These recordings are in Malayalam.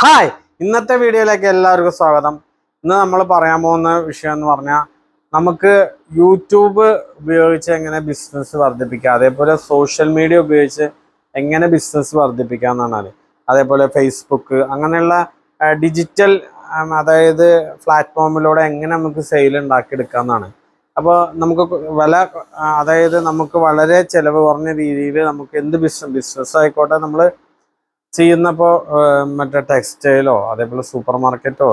ഹായ്. ഇന്നത്തെ വീഡിയോയിലേക്ക് എല്ലാവർക്കും സ്വാഗതം. ഇന്ന് നമ്മൾ പറയാൻ പോകുന്ന വിഷയം എന്ന് പറഞ്ഞാൽ നമുക്ക് യൂട്യൂബ് ഉപയോഗിച്ച് എങ്ങനെ ബിസിനസ് വർദ്ധിപ്പിക്കാം. അതേപോലെ സോഷ്യൽ മീഡിയ ഉപയോഗിച്ച് എങ്ങനെ ബിസിനസ് വർദ്ധിപ്പിക്കാം എന്നാണ് അതേപോലെ ഫേസ്ബുക്ക് അങ്ങനെയുള്ള ഡിജിറ്റൽ അതായത് പ്ലാറ്റ്ഫോമിലൂടെ എങ്ങനെ നമുക്ക് സെയിൽ ഉണ്ടാക്കിയെടുക്കാം എന്നാണ്. അപ്പോൾ നമുക്ക് വില അതായത് നമുക്ക് വളരെ ചിലവ് കുറഞ്ഞ രീതിയിൽ നമുക്ക് എന്ത് ബിസിനസ് ബിസിനസ് ആയിക്കോട്ടെ നമ്മൾ ചെയ്യുന്നപ്പോൾ മറ്റേ ടെക്സ്റ്റൈലോ അതേപോലെ സൂപ്പർ മാർക്കറ്റോ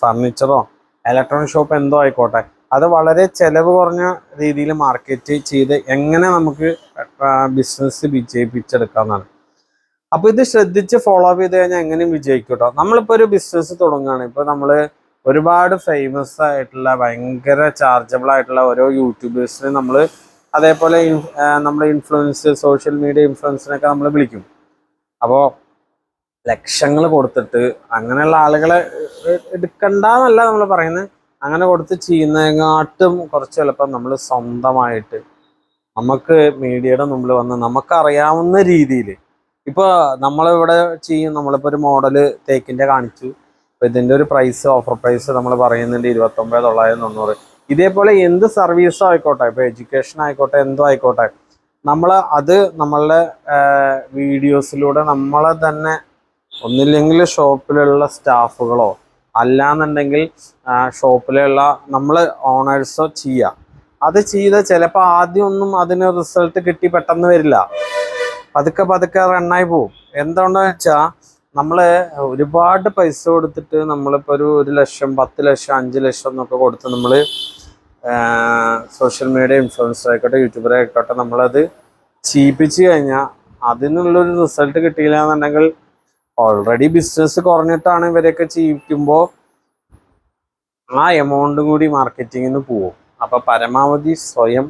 ഫർണിച്ചറോ ഇലക്ട്രോണിക് ഷോപ്പ് എന്തോ ആയിക്കോട്ടെ അത് വളരെ ചിലവ് കുറഞ്ഞ രീതിയിൽ മാർക്കറ്റ് ചെയ്ത് എങ്ങനെ നമുക്ക് ബിസിനസ് വിജയിപ്പിച്ചെടുക്കാമെന്നാണ് അപ്പോൾ ഇത് ശ്രദ്ധിച്ച് ഫോളോ അപ്പ് ചെയ്ത് കഴിഞ്ഞാൽ എങ്ങനെയും വിജയിക്കും കേട്ടോ നമ്മളിപ്പോ ഒരു ബിസിനസ് തുടങ്ങുകയാണ്. ഇപ്പോൾ നമ്മൾ ഒരുപാട് ഫേമസ് ആയിട്ടുള്ള ഭയങ്കര ചാർജബിൾ ആയിട്ടുള്ള ഓരോ യൂട്യൂബേഴ്സിനെ നമ്മൾ അതേപോലെ നമ്മുടെ ഇൻഫ്ലുവൻസ് സോഷ്യൽ മീഡിയ ഇൻഫ്ലുവൻസിനൊക്കെ നമ്മൾ വിളിക്കും. അപ്പോൾ ലക്ഷങ്ങൾ കൊടുത്തിട്ട് അങ്ങനെയുള്ള ആളുകളെ എടുക്കണ്ട എടുക്കണ്ടെന്നല്ല നമ്മൾ പറയുന്നത് അങ്ങനെ കൊടുത്ത് ചെയ്യുന്നതിനാട്ടും കുറച്ച് ചിലപ്പോൾ നമ്മൾ സ്വന്തമായിട്ട് നമുക്ക് മീഡിയയുടെ മുമ്പിൽ വന്ന് നമുക്കറിയാവുന്ന രീതിയിൽ ഇപ്പോൾ നമ്മളിവിടെ ചെയ്യും നമ്മളിപ്പോൾ ഒരു മോഡൽ തേക്കിന്റെ കാണിച്ചു. അപ്പോൾ ഇതിന്റെ ഒരു പ്രൈസ് ഓഫർ പ്രൈസ് നമ്മൾ പറയുന്നുണ്ട് ഇരുപത്തൊമ്പത് തൊള്ളായിരം തൊണ്ണൂറ്. ഇതേപോലെ എന്ത് സർവീസും ആയിക്കോട്ടെ ഇപ്പോൾ എഡ്യൂക്കേഷൻ ആയിക്കോട്ടെ എന്തോ ആയിക്കോട്ടെ നമ്മൾ അത് നമ്മളുടെ വീഡിയോസിലൂടെ നമ്മളെ തന്നെ ഒന്നില്ലെങ്കിൽ ഷോപ്പിലുള്ള സ്റ്റാഫുകളോ അല്ലാന്നുണ്ടെങ്കിൽ ഷോപ്പിലുള്ള നമ്മൾ ഓണേഴ്സോ ചെയ്യുക അത് ചെയ്ത് ചിലപ്പോൾ ആദ്യമൊന്നും അതിന് റിസൾട്ട് കിട്ടി പെട്ടെന്ന് വരില്ല. പതുക്കെ പതുക്കെ റണ്ണായി പോവും. എന്തുകൊണ്ടെന്ന് വെച്ചാൽ നമ്മൾ ഒരുപാട് പൈസ കൊടുത്തിട്ട് നമ്മളിപ്പോൾ ഒരു ഒരു ലക്ഷം പത്ത് ലക്ഷം അഞ്ച് ലക്ഷം എന്നൊക്കെ കൊടുത്ത് നമ്മൾ സോഷ്യൽ മീഡിയ ഇൻഫ്ലുവൻസർ ആയിക്കോട്ടെ യൂട്യൂബർ നമ്മളത് ചീപ്പിച്ച് കഴിഞ്ഞാൽ അതിനുള്ളൊരു റിസൾട്ട് കിട്ടിയില്ല എന്നുണ്ടെങ്കിൽ ഓൾറെഡി ബിസിനസ് കുറഞ്ഞിട്ടാണ് ഇവരെയൊക്കെ ചെയ്യിക്കുമ്പോൾ ആ എമൗണ്ട് കൂടി മാർക്കറ്റിങ്ങിന് പോവും. അപ്പോൾ പരമാവധി സ്വയം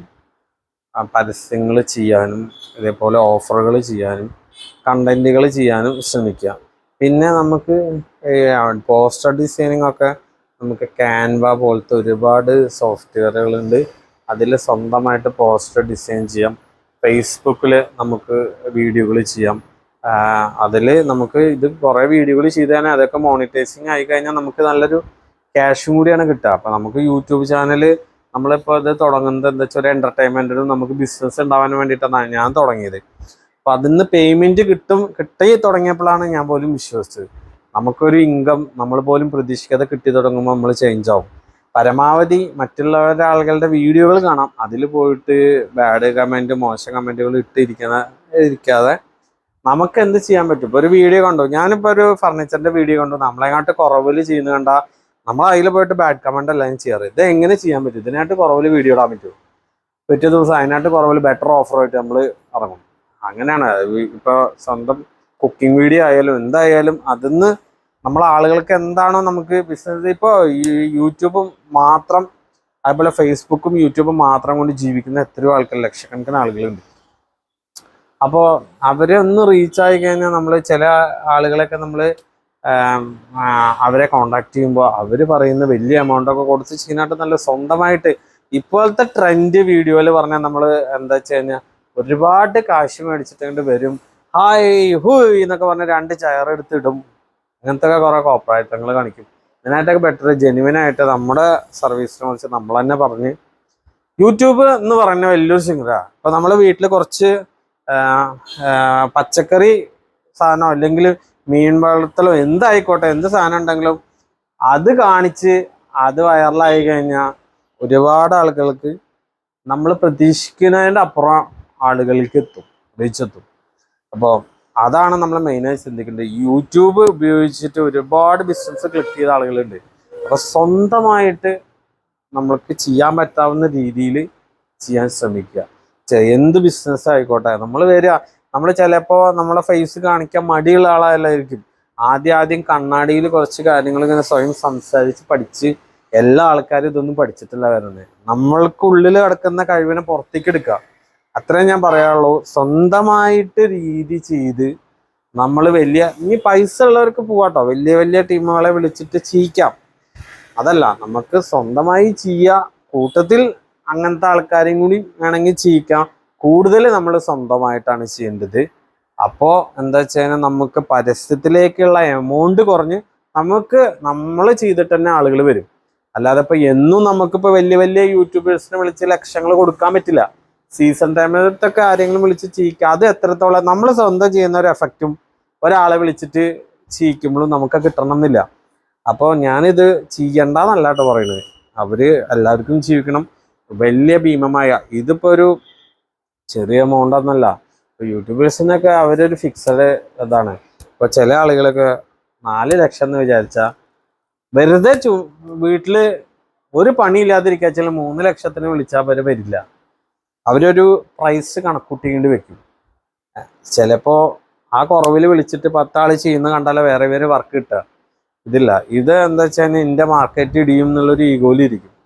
പരസ്യങ്ങൾ ചെയ്യാനും ഇതേപോലെ ഓഫറുകൾ ചെയ്യാനും കണ്ടന്റുകൾ ചെയ്യാനും ശ്രമിക്കുക. പിന്നെ നമുക്ക് പോസ്റ്റർ ഡിസൈനിങ് ഒക്കെ നമുക്ക് ക്യാൻവ പോലത്തെ ഒരുപാട് സോഫ്റ്റ്വെയറുകളുണ്ട് അതിൽ സ്വന്തമായിട്ട് പോസ്റ്റർ ഡിസൈൻ ചെയ്യാം. ഫേസ്ബുക്കിൽ നമുക്ക് വീഡിയോകൾ ചെയ്യാം. അതിൽ നമുക്ക് ഇത് കുറേ വീഡിയോകൾ ചെയ്ത് തന്നെ അതൊക്കെ മോണിറ്റൈസിങ് ആയി കഴിഞ്ഞാൽ നമുക്ക് നല്ലൊരു ക്യാഷും കൂടിയാണ് കിട്ടുക. അപ്പം നമുക്ക് യൂട്യൂബ് ചാനൽ നമ്മളിപ്പോൾ ഇത് തുടങ്ങുന്നത് എന്താ വെച്ചാൽ ഒരു എന്റർടൈൻമെന്റിനും നമുക്ക് ബിസിനസ് ഉണ്ടാവാൻ വേണ്ടിയിട്ടാണ് ഞാൻ തുടങ്ങിയത്. അപ്പം അതിന്ന് പേയ്മെന്റ് കിട്ടും കിട്ടി തുടങ്ങിയപ്പോഴാണ് ഞാൻ പോലും വിശ്വസിച്ചത്. നമുക്കൊരു ഇൻകം നമ്മൾ പോലും പ്രതീക്ഷിക്കാതെ കിട്ടി തുടങ്ങുമ്പോൾ നമ്മൾ ചേഞ്ച് ആവും. പരമാവധി മറ്റുള്ളവരുടെ ആളുകളുടെ വീഡിയോകൾ കാണാം. അതിൽ പോയിട്ട് ബാഡ് കമന്റ് മോശം കമന്റുകൾ ഇട്ടിരിക്കുന്ന ഇരിക്കാതെ നമുക്ക് എന്ത് ചെയ്യാൻ പറ്റും? ഇപ്പോൾ ഒരു വീഡിയോ കണ്ടു. ഞാനിപ്പോൾ ഒരു ഫർണിച്ചറിന്റെ വീഡിയോ കണ്ടു. നമ്മളെങ്ങാട്ട് കുറവിൽ ചെയ്യുന്ന കണ്ട നമ്മൾ അതിൽ പോയിട്ട് ബാഡ് കമന്റ് അല്ല ചെയ്യാറ്. ഇത് എങ്ങനെ ചെയ്യാൻ പറ്റും? ഇതിനായിട്ട് കുറവിൽ വീഡിയോ ഇടാൻ പറ്റുമോ? പിറ്റേ ദിവസം അതിനായിട്ട് കുറവിൽ ബെറ്റർ ഓഫറായിട്ട് നമ്മൾ ഇറങ്ങും. അങ്ങനെയാണ്. ഇപ്പോൾ സ്വന്തം കുക്കിംഗ് വീഡിയോ ആയാലും എന്തായാലും അതിന്ന് നമ്മൾ ആളുകൾക്ക് എന്താണോ നമുക്ക് ബിസിനസ് ഇപ്പോൾ യൂട്യൂബ് മാത്രം അതുപോലെ ഫേസ്ബുക്കും യൂട്യൂബും മാത്രം കൊണ്ട് ജീവിക്കുന്ന എത്രയോ ആൾക്കാർ ലക്ഷക്കണക്കിന് ആളുകളുണ്ട്. അപ്പോൾ അവരെ ഒന്ന് റീച്ച് ആയി കഴിഞ്ഞാൽ നമ്മൾ ചില ആളുകളെയൊക്കെ നമ്മൾ അവരെ കോണ്ടാക്ട് ചെയ്യുമ്പോൾ അവർ പറയുന്ന വലിയ എമൗണ്ട് ഒക്കെ കൊടുത്ത് ചെയ്യാനായിട്ട് നല്ല സ്വന്തമായിട്ട് ഇപ്പോഴത്തെ ട്രെൻഡ് വീഡിയോയിൽ പറഞ്ഞാൽ നമ്മൾ എന്താ വെച്ച് കഴിഞ്ഞാൽ ഒരുപാട് കാശ് മേടിച്ചിട്ട് വരും. ഹായ് ഹൂയ് എന്നൊക്കെ പറഞ്ഞ് രണ്ട് ചെയർ എടുത്തിടും അങ്ങനത്തെ ഒക്കെ കുറെ കോപ്പറേറ്റങ്ങൾ കാണിക്കും. അതിനായിട്ടൊക്കെ ബെറ്റർ ജെന്യുവൻ ആയിട്ട് നമ്മുടെ സർവീസിനെ കുറിച്ച് നമ്മൾ തന്നെ പറഞ്ഞ്. യൂട്യൂബ് എന്ന് പറഞ്ഞ വലിയൊരു സിംഗറാണ് അപ്പോൾ നമ്മൾ വീട്ടിൽ കുറച്ച് പച്ചക്കറി സാധനമോ അല്ലെങ്കിൽ മീൻ വളർത്തലോ എന്തായിക്കോട്ടെ എന്ത് സാധനം ഉണ്ടെങ്കിലും അത് കാണിച്ച് അത് വൈറലായി കഴിഞ്ഞാൽ ഒരുപാട് ആളുകൾക്ക് നമ്മൾ പ്രതീക്ഷിക്കുന്നതിന്റെ അപ്പുറം ആളുകൾക്ക് എത്തും റീച്ച് എത്തും അപ്പോൾ അതാണ് നമ്മൾ മെയിനായി ചിന്തിക്കേണ്ടത്. യൂട്യൂബ് ഉപയോഗിച്ചിട്ട് ഒരുപാട് ബിസിനസ് ക്ലിക്ക് ചെയ്ത ആളുകളുണ്ട്. അപ്പോൾ സ്വന്തമായിട്ട് നമ്മൾക്ക് ചെയ്യാൻ പറ്റാവുന്ന രീതിയിൽ ചെയ്യാൻ ശ്രമിക്കുക. എന്ത് ബിസിനസ് ആയിക്കോട്ടെ. നമ്മൾ വരിക. നമ്മൾ ചിലപ്പോൾ നമ്മളെ ഫേസ് കാണിക്കാൻ മടിയുള്ള ആളായിരിക്കും ആദ്യം ആദ്യം കണ്ണാടിയിൽ കുറച്ച് കാര്യങ്ങൾ ഇങ്ങനെ സ്വയം സംസാരിച്ച് പഠിച്ച് എല്ലാ ആൾക്കാരും ഇതൊന്നും പഠിച്ചിട്ടില്ല വരുന്നത് നമ്മൾക്കുള്ളിൽ കിടക്കുന്ന കഴിവിനെ പുറത്തേക്ക് എടുക്കുക. അത്രേ ഞാൻ പറയാനുള്ളൂ. സ്വന്തമായിട്ട് രീതി ചെയ്ത് നമ്മൾ വലിയ ഇനി പൈസ ഉള്ളവർക്ക് പോവാട്ടോ. വലിയ വലിയ ടീമുകളെ വിളിച്ചിട്ട് ചെയ്യിക്കാം അതല്ല നമുക്ക് സ്വന്തമായി ചെയ്യുക കൂട്ടത്തിൽ അങ്ങനത്തെ ആൾക്കാരെയും കൂടി വേണമെങ്കിൽ ചെയ്യിക്കാം കൂടുതൽ നമ്മൾ സ്വന്തമായിട്ടാണ് ചെയ്യേണ്ടത്. അപ്പോൾ എന്താ വെച്ച് കഴിഞ്ഞാൽ നമുക്ക് പരസ്യത്തിലേക്കുള്ള എമൗണ്ട് കുറഞ്ഞ് നമുക്ക് നമ്മൾ ചെയ്തിട്ട് തന്നെ ആളുകൾ വരും. അല്ലാതെ ഇപ്പം എന്നും നമുക്കിപ്പോൾ വലിയ വലിയ യൂട്യൂബേഴ്സിനെ വിളിച്ച് ലക്ഷങ്ങൾ കൊടുക്കാൻ പറ്റില്ല. സീസൺ ടൈമിലത്തൊക്കെ ആരെങ്കിലും വിളിച്ച് ചെയ്യിക്കുക അത് എത്രത്തോളം നമ്മൾ സ്വന്തം ചെയ്യുന്ന ഒരു എഫക്റ്റും ഒരാളെ വിളിച്ചിട്ട് ചെയ്യിക്കുമ്പോഴും നമുക്ക് കിട്ടണം എന്നില്ല അപ്പോൾ ഞാനിത് ചെയ്യണ്ടെന്നല്ല കേട്ടോ പറയുന്നത് അവർ എല്ലാവർക്കും ജീവിക്കണം. വലിയ ഭീമമായ. ഇതിപ്പോ ഒരു ചെറിയ എമൗണ്ട് ഒന്നല്ല യൂട്യൂബേഴ്സിനൊക്കെ അവരൊരു ഫിക്സഡ് ഇതാണ്. ഇപ്പൊ ചില ആളുകളൊക്കെ നാല് ലക്ഷം എന്ന് വിചാരിച്ച വെറുതെ ചു വീട്ടിൽ ഒരു പണിയില്ലാതിരിക്കുക ചില മൂന്ന് ലക്ഷത്തിന് വിളിച്ചാൽ അവർ വരില്ല. അവരൊരു പ്രൈസ് കണക്കൂട്ടിക്കൊണ്ട് വെക്കും. ചിലപ്പോ ആ കുറവിൽ വിളിച്ചിട്ട് പത്താൾ ചെയ്യുന്ന കണ്ടാലേ വേറെ വേറെ വർക്ക് കിട്ടുക ഇതില്ല. ഇത് എന്താ വെച്ചാൽ എന്റെ മാർക്കറ്റ് ഇടിയും എന്നുള്ളൊരു ഈഗോയിലിരിക്കും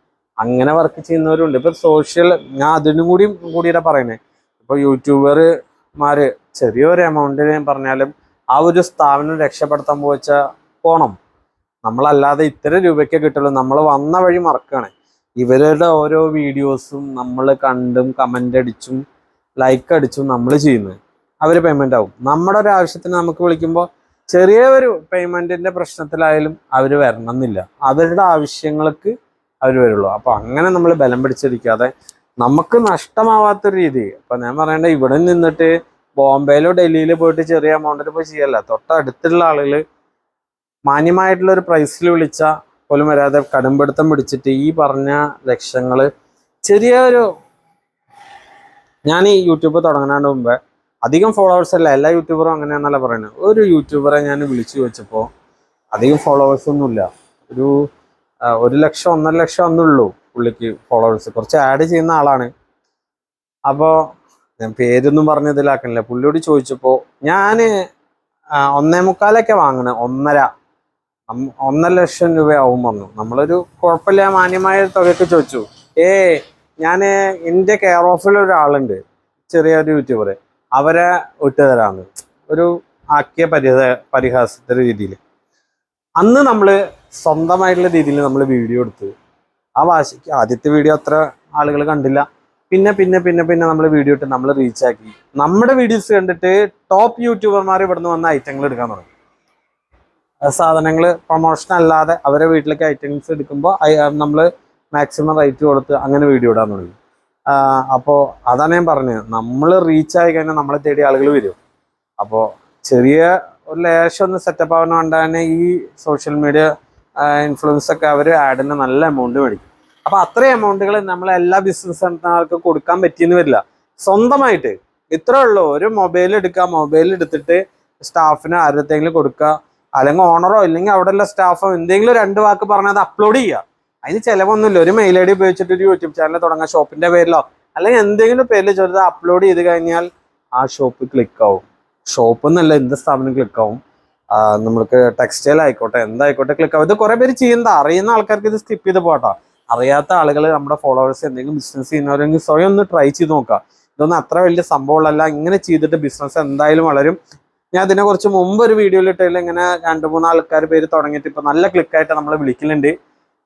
അങ്ങനെ വർക്ക് ചെയ്യുന്നവരുണ്ട്. ഇപ്പൊ സോഷ്യൽ ഞാൻ അതിനും കൂടി കൂടിയിട്ടാ പറയുന്നത് ഇപ്പൊ യൂട്യൂബർമാര് ചെറിയൊരു എമൗണ്ടിന് പറഞ്ഞാലും ആ ഒരു സ്ഥാപനം രക്ഷപ്പെടുത്താൻ പോച്ച പോണം. നമ്മളല്ലാതെ ഇത്ര രൂപയ്ക്ക് കിട്ടുള്ളൂ. നമ്മൾ വന്ന വഴി മറക്കുകയാണ് ഇവരുടെ ഓരോ വീഡിയോസും നമ്മൾ കണ്ടും കമന്റ് അടിച്ചും ലൈക്ക് അടിച്ചും നമ്മൾ ചെയ്യുന്നത്. അവർ പേയ്മെന്റ് ആവും. നമ്മുടെ ഒരു ആവശ്യത്തിന് നമുക്ക് വിളിക്കുമ്പോൾ ചെറിയ ഒരു പേയ്മെന്റിന്റെ പ്രശ്നത്തിലായാലും അവർ വരണം എന്നില്ല അവരുടെ ആവശ്യങ്ങൾക്ക് അവർ വരുള്ളൂ. അപ്പോൾ അങ്ങനെ നമ്മൾ ബലം പിടിച്ചിരിക്കാതെ നമുക്ക് നഷ്ടമാവാത്ത രീതി. അപ്പം ഞാൻ പറയേണ്ട ഇവിടെ നിന്നിട്ട് ബോംബെയിലോ ഡൽഹിയിലോ പോയിട്ട് ചെറിയ എമൗണ്ടിൽ പോയി ചെയ്യല്ല. തൊട്ടടുത്തുള്ള ആളുകൾ മാന്യമായിട്ടുള്ള ഒരു പ്രൈസിൽ വിളിച്ച പോലും വരാതെ കടുംപിടുത്തം പിടിച്ചിട്ട് ഈ പറഞ്ഞ ലക്ഷ്യങ്ങൾ ചെറിയ ഒരു ഞാൻ ഈ യൂട്യൂബ് തുടങ്ങുന്നതിന് മുമ്പേ അധികം ഫോളോവേഴ്സ് അല്ല എല്ലാ യൂട്യൂബറും അങ്ങനെയാണെന്നല്ല പറയുന്നത്. ഒരു യൂട്യൂബറെ ഞാൻ വിളിച്ചു ചോദിച്ചപ്പോൾ അധികം ഫോളോവേഴ്സ് ഒന്നുമില്ല. ഒരു ഒരു ലക്ഷം ഒന്നര ലക്ഷം അന്നുള്ളൂ പുള്ളിക്ക് ഫോളോവേഴ്സ് കുറച്ച് ആഡ് ചെയ്യുന്ന ആളാണ്. അപ്പോൾ ഞാൻ പേരൊന്നും പറഞ്ഞ് ഇതിലാക്കണില്ല പുള്ളിയോട് ചോദിച്ചപ്പോൾ ഞാൻ ഒന്നേ മുക്കാലൊക്കെ വാങ്ങണേ ഒന്നര. ഒന്നര ലക്ഷം രൂപയാവും പറഞ്ഞു. നമ്മളൊരു കുഴപ്പമില്ല മാന്യമായ തുകയൊക്കെ ചോദിച്ചു. ഏ ഞാൻ എന്റെ കെയർ ഓഫിൽ ഒരാളുണ്ട് ചെറിയൊരു യൂട്യൂബർ അവരെ വിട്ടുതരാന്ന്. ഒരു ആക്കിയ പരിഹ പരിഹാസത്തിന്റെ രീതിയിൽ അന്ന് നമ്മൾ സ്വന്തമായിട്ടുള്ള രീതിയിൽ നമ്മൾ വീഡിയോ എടുത്തു. ആ വാശിക്ക് ആദ്യത്തെ വീഡിയോ അത്ര ആളുകൾ കണ്ടില്ല. പിന്നെ പിന്നെ പിന്നെ പിന്നെ നമ്മൾ വീഡിയോ ഇട്ട് നമ്മൾ റീച്ചാക്കി നമ്മുടെ വീഡിയോസ് കണ്ടിട്ട് ടോപ്പ് യൂട്യൂബർമാർ ഇവിടുന്ന് വന്ന ഐറ്റങ്ങൾ എടുക്കാൻ തുടങ്ങി. സാധനങ്ങൾ പ്രൊമോഷൻ അല്ലാതെ അവരെ വീട്ടിലേക്ക് ഐറ്റംസ് എടുക്കുമ്പോൾ നമ്മൾ മാക്സിമം റേറ്റ് കൊടുത്ത് അങ്ങനെ വീഡിയോ ഇടാൻ തുടങ്ങി. അപ്പോൾ അതാണ് ഞാൻ പറഞ്ഞത്. നമ്മൾ റീച്ചായി കഴിഞ്ഞാൽ നമ്മളെ തേടി ആളുകൾ വരും. അപ്പോൾ ചെറിയ ഒരു ലേശം ഒന്ന് സെറ്റപ്പ് ആവുന്ന തന്നെ ഈ സോഷ്യൽ മീഡിയ ഇൻഫ്ലുവൻസ് ഒക്കെ അവർ ആഡിന് നല്ല എമൗണ്ട് മേടിക്കും. അപ്പൊ അത്രയും എമൗണ്ടുകൾ നമ്മൾ എല്ലാ ബിസിനസ് നടത്തുന്നവർക്ക് കൊടുക്കാൻ പറ്റിയെന്ന് വരില്ല. സ്വന്തമായിട്ട് ഇത്രേ ഉള്ളൂ. ഒരു മൊബൈൽ എടുക്കുക മൊബൈൽ എടുത്തിട്ട് സ്റ്റാഫിന് ആരത്തെങ്കിലും കൊടുക്കുക അല്ലെങ്കിൽ ഓണറോ ഇല്ലെങ്കിൽ അവിടെയുള്ള സ്റ്റാഫോ എന്തെങ്കിലും രണ്ട് വാക്ക് പറഞ്ഞാൽ അത് അപ്ലോഡ് ചെയ്യുക. അതിന് ചിലവൊന്നുമില്ല. ഒരു മെയിൽ ഐ ഡി ഉപയോഗിച്ചിട്ട് ഒരു യൂട്യൂബ് ചാനൽ തുടങ്ങാം ഷോപ്പിന്റെ പേരിലോ അല്ലെങ്കിൽ എന്തെങ്കിലും പേരിൽ ചോദിച്ചാൽ അപ്ലോഡ് ചെയ്ത് കഴിഞ്ഞാൽ ആ ഷോപ്പ് ക്ലിക്ക് ആവും. ഷോപ്പ് എന്നല്ല എന്ത് സ്ഥാപനം ക്ലിക്ക് ആവും? നമ്മൾക്ക് ടെക്സ്റ്റൈൽ ആയിക്കോട്ടെ എന്തായിക്കോട്ടെ ക്ലിക്ക് ആവും. ഇത് കുറെ പേര് ചെയ്യുന്നത് അറിയുന്ന ആൾക്കാർക്ക് ഇത് സ്കിപ്പ് ചെയ്ത് പോട്ടോ അറിയാത്ത ആളുകൾ നമ്മുടെ ഫോളോവേഴ്സ് എന്തെങ്കിലും ബിസിനസ് ചെയ്യുന്നവരെങ്കിൽ സ്വയം ഒന്ന് ട്രൈ ചെയ്ത് നോക്കുക. ഇതൊന്നും അത്ര വലിയ സംഭവമുള്ളല്ല ഇങ്ങനെ ചെയ്തിട്ട് ബിസിനസ് എന്തായാലും വളരും. ഞാൻ അതിനെ കുറച്ച് മുമ്പ് ഒരു വീഡിയോയിൽ ഇട്ടതിൽ ഇങ്ങനെ രണ്ട് മൂന്ന് ആൾക്കാർ പേര് തുടങ്ങിയിട്ട് ഇപ്പൊ നല്ല ക്ലിക്കായിട്ട് നമ്മളെ വിളിക്കലുണ്ട്.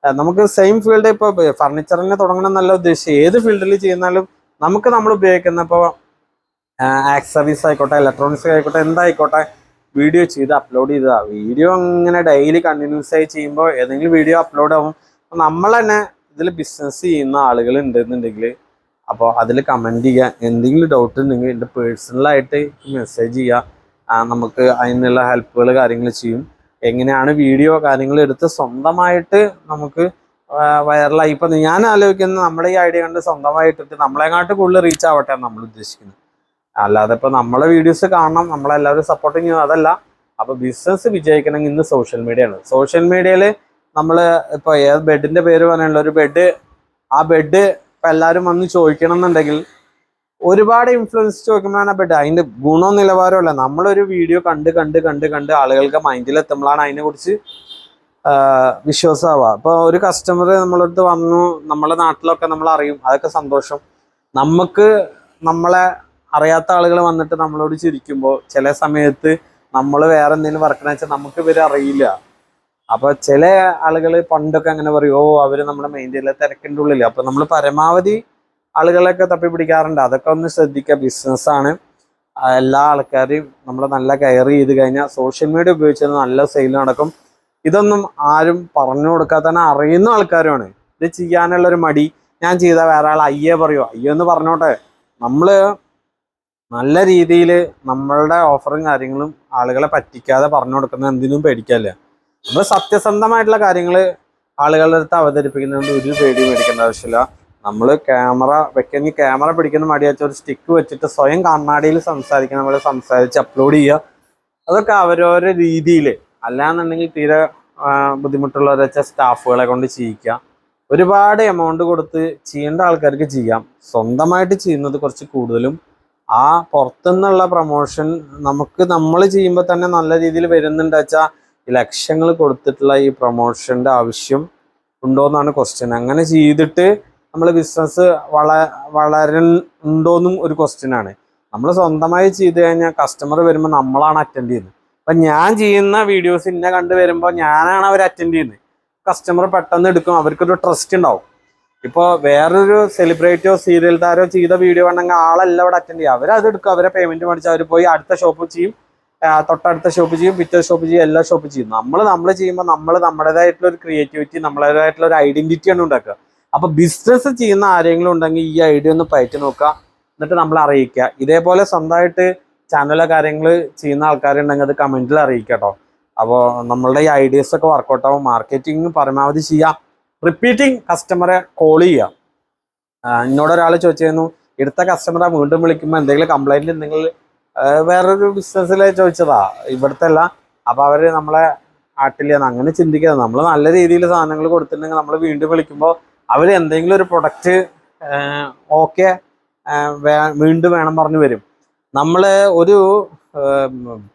നമുക്ക് സെയിം ഫീൽഡ് ഇപ്പൊ ഫർണിച്ചറിനെ തുടങ്ങണം എന്നല്ല ഉദ്ദേശിച്ചത്. ഏത് ഫീൽഡിൽ ചെയ്യുന്നാലും നമുക്ക് നമ്മൾ ഉപയോഗിക്കുന്ന ഇപ്പോൾ ആക്സറീസ് ആയിക്കോട്ടെ ഇലക്ട്രോണിക്സ് ആയിക്കോട്ടെ എന്തായിക്കോട്ടെ വീഡിയോ ചെയ്ത് അപ്ലോഡ് ചെയ്തതാ. വീഡിയോ അങ്ങനെ ഡെയിലി കണ്ടിന്യൂസ് ആയി ചെയ്യുമ്പോൾ ഏതെങ്കിലും വീഡിയോ അപ്ലോഡ് ആവും. അപ്പോൾ നമ്മൾ തന്നെ ഇതിൽ ബിസിനസ് ചെയ്യുന്ന ആളുകൾ ഉണ്ടെന്നുണ്ടെങ്കിൽ അപ്പോൾ അതിൽ കമന്റ് ചെയ്യുക. എന്തെങ്കിലും ഡൗട്ട് ഉണ്ടെങ്കിൽ എന്റെ പേഴ്സണലായിട്ട് മെസ്സേജ് ചെയ്യുക. നമുക്ക് അതിനുള്ള ഹെൽപ്പുകൾ കാര്യങ്ങൾ ചെയ്യും. എങ്ങനെയാണ് വീഡിയോ കാര്യങ്ങൾ എടുത്ത് സ്വന്തമായിട്ട് നമുക്ക് വൈറലായി ഇപ്പം ഞാൻ ആലോചിക്കുന്നത് നമ്മുടെ ഈ ഐഡിയ കണ്ട് സ്വന്തമായിട്ടിട്ട് നമ്മളെങ്ങാട്ട് കൂടുതൽ റീച്ച് ആവട്ടെ നമ്മൾ ഉദ്ദേശിക്കുന്നത്. അല്ലാതെ ഇപ്പൊ നമ്മളെ വീഡിയോസ് കാണണം നമ്മളെല്ലാവരും സപ്പോർട്ടിങ് ചെയ്യും അതല്ല. അപ്പൊ ബിസിനസ് വിജയിക്കണമെങ്കിൽ ഇന്ന് സോഷ്യൽ മീഡിയയാണ് സോഷ്യൽ മീഡിയയിൽ നമ്മൾ ഇപ്പൊ ഏത് ബെഡിന്റെ പേര് പറയാനുള്ള ഒരു ബെഡ് ആ ബെഡ് ഇപ്പൊ എല്ലാവരും വന്ന് ചോദിക്കണം എന്നുണ്ടെങ്കിൽ ഒരുപാട് ഇൻഫ്ലുവൻസ് ചോദിക്കുമ്പോഴാണ് ആ ബെഡ് അതിന്റെ ഗുണോ നിലവാരവും അല്ല. നമ്മളൊരു വീഡിയോ കണ്ട് കണ്ട് കണ്ട് കണ്ട് ആളുകൾക്ക് മൈൻഡിൽ എത്തുമ്പോഴാണ് അതിനെ കുറിച്ച് വിശ്വാസമാവുക ഇപ്പൊ ഒരു കസ്റ്റമർ നമ്മളടുത്ത് വന്നു നമ്മളെ നാട്ടിലൊക്കെ നമ്മൾ അറിയും. അതൊക്കെ സന്തോഷം. നമുക്ക് നമ്മളെ അറിയാത്ത ആളുകൾ വന്നിട്ട് നമ്മളോട് ചിരിക്കുമ്പോൾ ചില സമയത്ത് നമ്മൾ വേറെ എന്തെങ്കിലും വർക്കിനെ വെച്ചാൽ നമുക്ക് ഇവർ അറിയില്ല. അപ്പൊ ചില ആളുകൾ പണ്ടൊക്കെ അങ്ങനെ പറയും ഓ അവർ നമ്മുടെ മെയിന്റെ തിരക്കിന്റെ ഉള്ളിൽ അപ്പൊ നമ്മൾ പരമാവധി ആളുകളെയൊക്കെ തപ്പി പിടിക്കാറുണ്ട് അതൊക്കെ ഒന്ന് ശ്രദ്ധിക്കുക ബിസിനസ്സാണ് എല്ലാ ആൾക്കാരെയും നമ്മൾ നല്ല കെയർ ചെയ്ത് കഴിഞ്ഞാൽ സോഷ്യൽ മീഡിയ ഉപയോഗിച്ച് നല്ല സെയിൽ നടക്കും. ഇതൊന്നും ആരും പറഞ്ഞു കൊടുക്കാതെ തന്നെ അറിയുന്ന ആൾക്കാരുമാണ്. ഇത് ചെയ്യാനുള്ള ഒരു മടി. ഞാൻ ചെയ്ത വേറെ ആൾ അയ്യേ പറയോ. അയ്യോ എന്ന് പറഞ്ഞോട്ടെ. നമ്മൾ നല്ല രീതിയിൽ നമ്മളുടെ ഓഫറും കാര്യങ്ങളും ആളുകളെ പറ്റിക്കാതെ പറഞ്ഞു കൊടുക്കുന്ന എന്തിനും പേടിക്കാല്ല? നമ്മൾ സത്യസന്ധമായിട്ടുള്ള കാര്യങ്ങൾ ആളുകളുടെ അടുത്ത് അവതരിപ്പിക്കുന്നതുകൊണ്ട് ഒരു പേടി മേടിക്കേണ്ട ആവശ്യമില്ല. നമ്മൾ ക്യാമറ വെക്കണമെങ്കിൽ ക്യാമറ പിടിക്കുന്ന മടി വെച്ച ഒരു സ്റ്റിക്ക് വെച്ചിട്ട് സ്വയം കണ്ണാടിയിൽ സംസാരിക്കണം നമ്മൾ സംസാരിച്ച് അപ്ലോഡ് ചെയ്യുക. അതൊക്കെ അവരവരുടെ രീതിയിൽ അല്ലാന്നുണ്ടെങ്കിൽ തീരെ ബുദ്ധിമുട്ടുള്ളവരെ വെച്ചാൽ സ്റ്റാഫുകളെ കൊണ്ട് ചെയ്യിക്കുക. ഒരുപാട് എമൗണ്ട് കൊടുത്ത് ചെയ്യേണ്ട ആൾക്കാർക്ക് ചെയ്യാം. സ്വന്തമായിട്ട് ചെയ്യുന്നത് കുറച്ച് കൂടുതലും ആ പുറത്തുനിന്നുള്ള പ്രൊമോഷൻ നമുക്ക് നമ്മൾ ചെയ്യുമ്പോൾ തന്നെ നല്ല രീതിയിൽ വരുന്നുണ്ട് വെച്ചാൽ ലക്ഷങ്ങൾ കൊടുത്തിട്ടുള്ള ഈ പ്രൊമോഷന്റെ ആവശ്യം ഉണ്ടോ എന്നാണ് ക്വസ്റ്റ്യൻ അങ്ങനെ ചെയ്തിട്ട് നമ്മൾ ബിസിനസ് വള വളരുന്നുണ്ടോന്നും ഒരു ക്വസ്റ്റ്യൻ ആണ്. നമ്മൾ സ്വന്തമായി ചെയ്ത് കഴിഞ്ഞാൽ കസ്റ്റമർ വരുമ്പോൾ നമ്മളാണ് അറ്റൻഡ് ചെയ്യുന്നത്. അപ്പം ഞാൻ ചെയ്യുന്ന വീഡിയോസ് ഇന്നെ കണ്ടു വരുമ്പോൾ ഞാനാണ് അവർ അറ്റൻഡ് ചെയ്യുന്നത്. കസ്റ്റമർ പെട്ടെന്ന് എടുക്കും. അവർക്കൊരു ട്രസ്റ്റ് ഉണ്ടാവും. ഇപ്പോൾ വേറൊരു സെലിബ്രിറ്റിയോ സീരിയൽ താരോ ചെയ്ത വീഡിയോ ഉണ്ടെങ്കിൽ ആളല്ല അവിടെ അറ്റൻഡ് ചെയ്യുക. അവരത് എടുക്കും. അവരെ പേയ്മെന്റ് മേടിച്ച് അവർ പോയി അടുത്ത ഷോപ്പ് ചെയ്യും. തൊട്ടടുത്ത ഷോപ്പ് ചെയ്യും. പിറ്റേ ഷോപ്പ് ചെയ്യും. എല്ലാ ഷോപ്പ് ചെയ്യും. നമ്മൾ നമ്മൾ ചെയ്യുമ്പോൾ നമ്മൾ നമ്മുടേതായിട്ടുള്ള ഒരു ക്രിയേറ്റിവിറ്റി നമ്മളേതായിട്ടുള്ള ഒരു ഐഡന്റിറ്റിയാണ് ഉണ്ടാക്കുക. അപ്പോൾ ബിസിനസ് ചെയ്യുന്ന ആരെങ്കിലും ഉണ്ടെങ്കിൽ ഈ ഐഡിയ ഒന്ന് പയറ്റി നോക്കുക. എന്നിട്ട് നമ്മൾ അറിയിക്കുക. ഇതേപോലെ സ്വന്തമായിട്ട് ചാനലോ കാര്യങ്ങൾ ചെയ്യുന്ന ആൾക്കാരുണ്ടെങ്കിൽ അത് കമന്റിൽ അറിയിക്കാം കേട്ടോ. അപ്പോൾ നമ്മളുടെ ഈ ഐഡിയസ് ഒക്കെ വർക്കൗട്ടാവും മാർക്കറ്റിംഗ് പരമാവധി ചെയ്യാം റിപ്പീറ്റിംഗ് കസ്റ്റമറെ കോൾ ചെയ്യുക. ആ, എന്നോട് ഒരാൾ ചോദിച്ചിരുന്നു എടുത്ത കസ്റ്റമറെ വീണ്ടും വിളിക്കുമ്പോൾ എന്തെങ്കിലും കംപ്ലൈന്റ് ഉണ്ടെങ്കിൽ വേറൊരു ബിസിനസ്സിൽ ചോദിച്ചതാ. ഇവിടുത്തെ അല്ല. അപ്പം അവർ നമ്മളെ ആട്ടില്ലെന്ന് അങ്ങനെ ചിന്തിക്കാതെ നമ്മൾ നല്ല രീതിയിൽ സാധനങ്ങൾ കൊടുത്തിട്ടുണ്ടെങ്കിൽ നമ്മൾ വീണ്ടും വിളിക്കുമ്പോൾ അവർ എന്തെങ്കിലും ഒരു പ്രൊഡക്റ്റ് ഓക്കെ വീണ്ടും വേണം പറഞ്ഞു വരും. നമ്മൾ ഒരു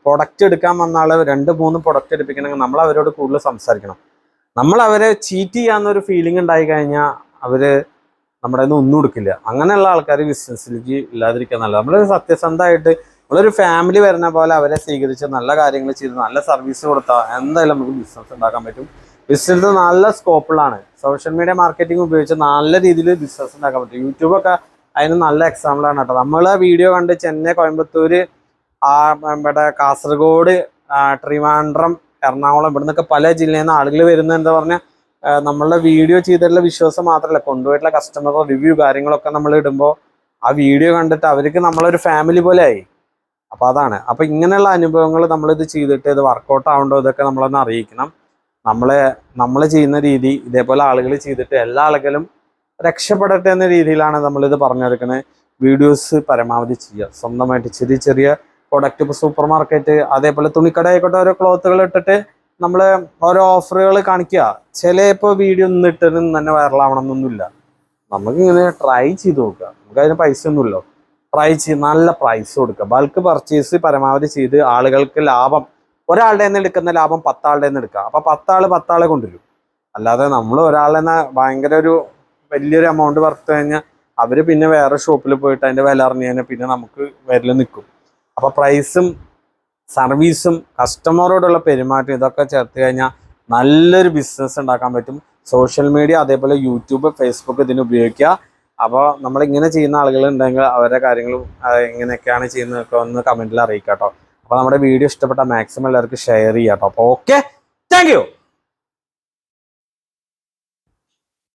പ്രൊഡക്റ്റ് എടുക്കാൻ വന്നാൽ രണ്ട് മൂന്ന് പ്രൊഡക്റ്റ് എടുപ്പിക്കണമെങ്കിൽ നമ്മൾ അവരോട് കൂടുതൽ സംസാരിക്കണം. നമ്മൾ അവരെ ചീറ്റ് ചെയ്യാന്നൊരു ഫീലിംഗ് ഉണ്ടായി കഴിഞ്ഞാൽ അവർ നമ്മുടെ ഒന്നും ഒന്നും എടുക്കില്ല. അങ്ങനെയുള്ള ആൾക്കാർ ബിസിനസ്സിലേക്ക് ഇല്ലാതിരിക്കാൻ നല്ലത്. നമ്മൾ സത്യസന്ധമായിട്ട് നമ്മളൊരു ഫാമിലി വരുന്ന പോലെ അവരെ സ്വീകരിച്ച് നല്ല കാര്യങ്ങൾ ചെയ്ത് നല്ല സർവീസ് കൊടുത്താൽ എന്തായാലും നമുക്ക് ബിസിനസ് ഉണ്ടാക്കാൻ പറ്റും. ബിസിനസ് നല്ല സ്കോപ്പുള്ളതാണ് സോഷ്യൽ മീഡിയ മാർക്കറ്റിംഗ് ഉപയോഗിച്ച് നല്ല രീതിയിൽ ബിസിനസ് ഉണ്ടാക്കാൻ പറ്റും. യൂട്യൂബൊക്കെ അതിന് നല്ല എക്സാമ്പിളാണ് കേട്ടോ. നമ്മൾ വീഡിയോ കണ്ട് ചെന്നൈ കോയമ്പത്തൂർ ആ ഇവിടെ കാസർഗോഡ് ട്രിവാൻഡ്രം എറണാകുളം ഇവിടെ നിന്നൊക്കെ പല ജില്ലയിൽ നിന്ന് ആളുകൾ വരുന്നത് എന്താ പറഞ്ഞാൽ നമ്മളുടെ വീഡിയോ ചെയ്തിട്ടുള്ള വിശ്വാസം മാത്രമല്ല കൊണ്ടുപോയിട്ടുള്ള കസ്റ്റമർ റിവ്യൂ കാര്യങ്ങളൊക്കെ നമ്മൾ ഇടുമ്പോൾ ആ വീഡിയോ കണ്ടിട്ട് അവർക്ക് നമ്മളൊരു ഫാമിലി പോലെ ആയി. അപ്പൊ അതാണ്. അപ്പൊ ഇങ്ങനെയുള്ള അനുഭവങ്ങൾ നമ്മളിത് ചെയ്തിട്ട് ഇത് വർക്കൗട്ട് ആവണ്ടോ ഇതൊക്കെ നമ്മളൊന്ന് അറിയിക്കണം. നമ്മളെ നമ്മൾ ചെയ്യുന്ന രീതി ഇതേപോലെ ആളുകൾ ചെയ്തിട്ട് എല്ലാ ആളുകളും രക്ഷപ്പെടട്ടെ എന്ന രീതിയിലാണ് നമ്മളിത് പറഞ്ഞെടുക്കുന്നത് വീഡിയോസ് പരമാവധി ചെയ്യുക. സ്വന്തമായിട്ട് ചെറിയ ചെറിയ പ്രൊഡക്റ്റ് ഇപ്പോൾ സൂപ്പർ മാർക്കറ്റ് അതേപോലെ തുണിക്കട ആയിക്കോട്ടെ ഓരോ ക്ലോത്തുകൾ ഇട്ടിട്ട് നമ്മൾ ഓരോ ഓഫറുകൾ കാണിക്കുക. ചിലപ്പോൾ വീഡിയോ ഒന്നും ഇട്ടതിന് തന്നെ വൈറലാവണം എന്നൊന്നുമില്ല നമുക്ക് ഇങ്ങനെ ട്രൈ ചെയ്ത് നോക്കുക. നമുക്ക് അതിന് പൈസ ഒന്നുമില്ലോ ട്രൈ ചെയ്ത് നല്ല പ്രൈസ് കൊടുക്കുക. ബൾക്ക് പർച്ചേസ് പരമാവധി ചെയ്ത് ആളുകൾക്ക് ലാഭം ഒരാളുടെ നിന്ന് എടുക്കുന്ന ലാഭം പത്താളുടെ നിന്ന് എടുക്കുക അപ്പോൾ പത്താൾ പത്താളെ കൊണ്ടുവരും. അല്ലാതെ നമ്മൾ ഒരാളെ നിന്ന് ഭയങ്കര ഒരു വലിയൊരു എമൗണ്ട് വറുത്ത് കഴിഞ്ഞാൽ അവർ പിന്നെ വേറെ ഷോപ്പിൽ പോയിട്ട് അതിന്റെ വില അറിഞ്ഞു കഴിഞ്ഞാൽ പിന്നെ നമുക്ക് വരൽ നിൽക്കും. അപ്പൊ പ്രൈസും സർവീസും കസ്റ്റമറോടുള്ള പെരുമാറ്റം ഇതൊക്കെ ചേർത്ത് കഴിഞ്ഞാൽ നല്ലൊരു ബിസിനസ് ഉണ്ടാക്കാൻ പറ്റും. സോഷ്യൽ മീഡിയ അതേപോലെ യൂട്യൂബ് ഫേസ്ബുക്ക് ഇതിന് ഉപയോഗിക്കുക. അപ്പോൾ നമ്മൾ ഇങ്ങനെ ചെയ്യുന്ന ആളുകൾ ഉണ്ടെങ്കിൽ അവരുടെ കാര്യങ്ങളും എങ്ങനെയൊക്കെയാണ് ചെയ്യുന്നതൊക്കെ ഒന്ന് കമന്റിൽ അറിയിക്കാം കേട്ടോ അപ്പോൾ നമ്മുടെ വീഡിയോ ഇഷ്ടപ്പെട്ട മാക്സിമം എല്ലാവർക്കും ഷെയർ ചെയ്യാം കേട്ടോ അപ്പോൾ ഓക്കെ താങ്ക്